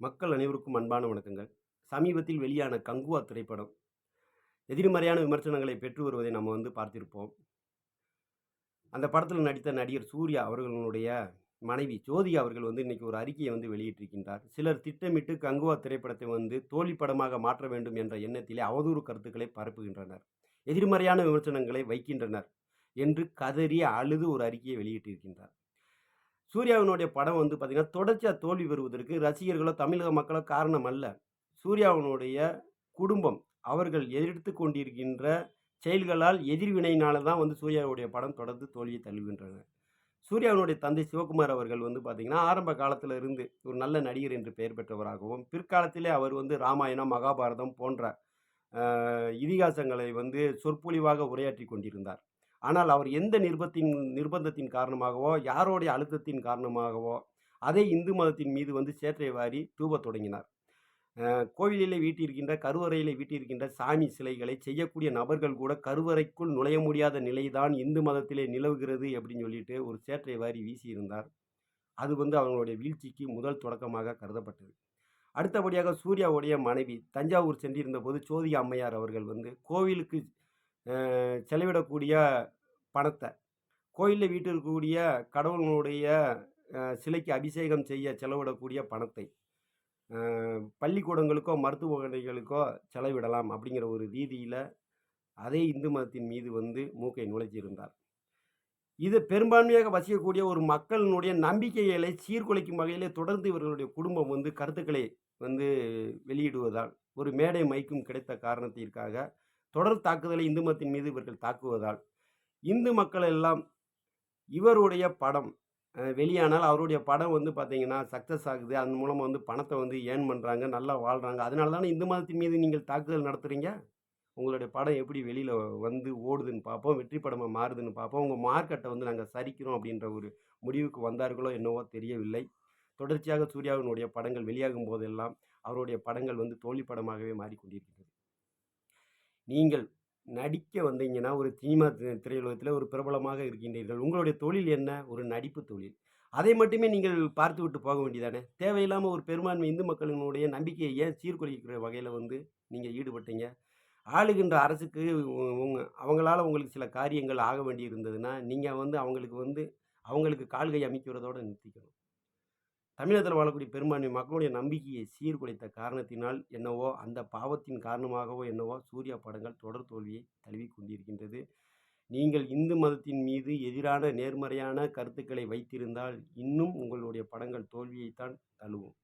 மக்கள் அனைவருக்கும் அன்பான வணக்கங்கள். சமீபத்தில் வெளியான கங்குவா திரைப்படம். எதிர்மறையான விமர்சனங்களை பெற்று வருவதை நம்ம வந்து பார்த்திருப்போம். அந்த படத்தில் நடித்த நடிகர் சூர்யா அவர்களுடைய மனைவி ஜோதி அவர்கள் வந்து இன்னைக்கு ஒரு அறிக்கையை வந்து வெளியிட்டிருக்கின்றார். சிலர் திட்டமிட்டு கங்குவா திரைப்படத்தை வந்து தோழி படமாக மாற்ற வேண்டும் என்ற எண்ணத்திலே அவதூறு கருத்துக்களை பரப்புகின்றனர். எதிர்மறையான விமர்சனங்களை வைக்கின்றனர் என்று கதறி அழுது ஒரு அறிக்கையை வெளியிட்டிருக்கின்றார். சூர்யாவினுடைய படம் வந்து பார்த்திங்கன்னா தொடர்ச்சியாக தோல்வி பெறுவதற்கு ரசிகர்களோ தமிழக மக்களோ காரணம் அல்ல. சூர்யாவினுடைய குடும்பம் அவர்கள் எதிர்த்து கொண்டிருக்கின்ற செயல்களால் எதிர்வினையினால தான் வந்து சூர்யாவுடைய படம் தொடர்ந்து தோல்வியை தழுவுகின்றன. சூர்யாவினுடைய தந்தை சிவகுமார் அவர்கள் வந்து பார்த்திங்கன்னா ஆரம்ப காலத்தில் இருந்து ஒரு நல்ல நடிகர் என்று பெயர் பெற்றவராகவும் பிற்காலத்திலே அவர் வந்து ராமாயணம் மகாபாரதம் போன்ற இதிகாசங்களை வந்து சொற்பொழிவாக உரையாற்றி கொண்டிருந்தார். ஆனால் அவர் எந்த நிர்பத்தின் நிர்பந்தத்தின் காரணமாகவோ யாரோடைய அழுத்தத்தின் காரணமாகவோ அதே இந்து மதத்தின் மீது வந்து சேற்றை வாரி தூவத் தொடங்கினார். அஹ், கோவிலிலே வீட்டிருக்கின்ற கருவறையிலே வீட்டியிருக்கின்ற சாமி சிலைகளை செய்யக்கூடிய நபர்கள் கூட கருவறைக்குள் நுழைய முடியாத நிலைதான் இந்து மதத்திலே நிலவுகிறது அப்படின்னு சொல்லிட்டு ஒரு சேற்றை வாரி வீசியிருந்தார். அது வந்து அவங்களுடைய வீழ்ச்சிக்கு முதல் தொடக்கமாக கருதப்பட்டது. அடுத்தபடியாக சூர்யாவுடைய மனைவி தஞ்சாவூர் சென்றிருந்த போது சோதிகா அம்மையார் அவர்கள் வந்து கோவிலுக்கு செலவிடக்கூடிய பணத்தை. கோயிலில் வீட்டிற்கக்கூடிய கடவுளுடைய சிலைக்கு அபிஷேகம் செய்ய செலவிடக்கூடிய பணத்தை. பள்ளிக்கூடங்களுக்கோ மருத்துவமனைகளுக்கோ செலவிடலாம் அப்படிங்கிற ஒரு ரீதியில் அதே இந்து மதத்தின் மீது வந்து மூக்கை நுழைச்சிருந்தார் இது பெரும்பான்மையாக வசிக்கக்கூடிய ஒரு மக்களினுடைய நம்பிக்கைகளை சீர்குலைக்கும் வகையிலே தொடர்ந்து இவர்களுடைய குடும்பம் வந்து கருத்துக்களை வந்து வெளியிடுவதால் ஒரு மேடை மைக்கும் கிடைத்த காரணத்திற்காக தொடர் தாக்குதலை இந்து மதத்தின் மீது இவர்கள் தாக்குவதால் இந்து மக்கள் எல்லாம் இவருடைய படம் வெளியானால் அவருடைய படம் வந்து பார்த்தீங்கன்னா சக்ஸஸ் ஆகுது. அதன் மூலமாக வந்து பணத்தை வந்து ஏர்ன் பண்ணுறாங்க நல்லா வாழ்கிறாங்க அதனால தானே இந்து மதத்தின் மீது நீங்கள் தாக்குதல் நடத்துகிறீங்க உங்களுடைய படம் எப்படி வெளியில் வந்து ஓடுதுன்னு பார்ப்போம் வெற்றி படமாக மாறுதுன்னு பார்ப்போம் உங்கள் மார்க்கெட்டை வந்து நாங்கள் சரிக்கிறோம் அப்படின்ற ஒரு முடிவுக்கு வந்தார்களோ என்னவோ தெரியவில்லை. தொடர்ச்சியாக சூர்யாவினுடைய படங்கள் வெளியாகும் போதெல்லாம் அவருடைய படங்கள் வந்து தோல்வி படமாகவே மாறிக்கொண்டிருக்கிறது நீங்கள் நடிக்க வந்தீங்கன்னா ஒரு சினிமா தி- திரையுலகத்தில் ஒரு பிரபலமாக இருக்கின்றீர்கள். உங்களுடைய தொழில் என்ன? ஒரு நடிப்பு தொழில். அதை மட்டுமே நீங்கள் பார்த்து விட்டு போக வேண்டியதானே? தேவையில்லாமல் ஒரு பெரும்பான்மை இந்து மக்களினுடைய நம்பிக்கையை ஏன் சீர்குலைக்கிற வகையில் வந்து நீங்கள் ஈடுபட்டீங்க? ஆளுகின்ற அரசுக்கு உங்க அவங்களால உங்களுக்கு சில காரியங்கள் ஆக வேண்டி இருந்ததுன்னா நீங்கள் வந்து அவங்களுக்கு வந்து அவங்களுக்கு கால்கை அமைக்கிறதோடு நிறுத்திக்கணும். தமிழகத்தில் வாழக்கூடிய பெரும்பான்மை மக்களுடைய நம்பிக்கையை சீர்குலைத்த காரணத்தினால் என்னவோ அந்த பாவத்தின் காரணமாகவோ என்னவோ சூர்யா படங்கள் தொடர் தோல்வியை தழுவி கொண்டிருக்கின்றது. நீங்கள் இந்து மதத்தின் மீது எதிரான நேர்மறையான கருத்துக்களை வைத்திருந்தால் இன்னும் உங்களுடைய படங்கள் தோல்வியைத்தான் தழுவும்.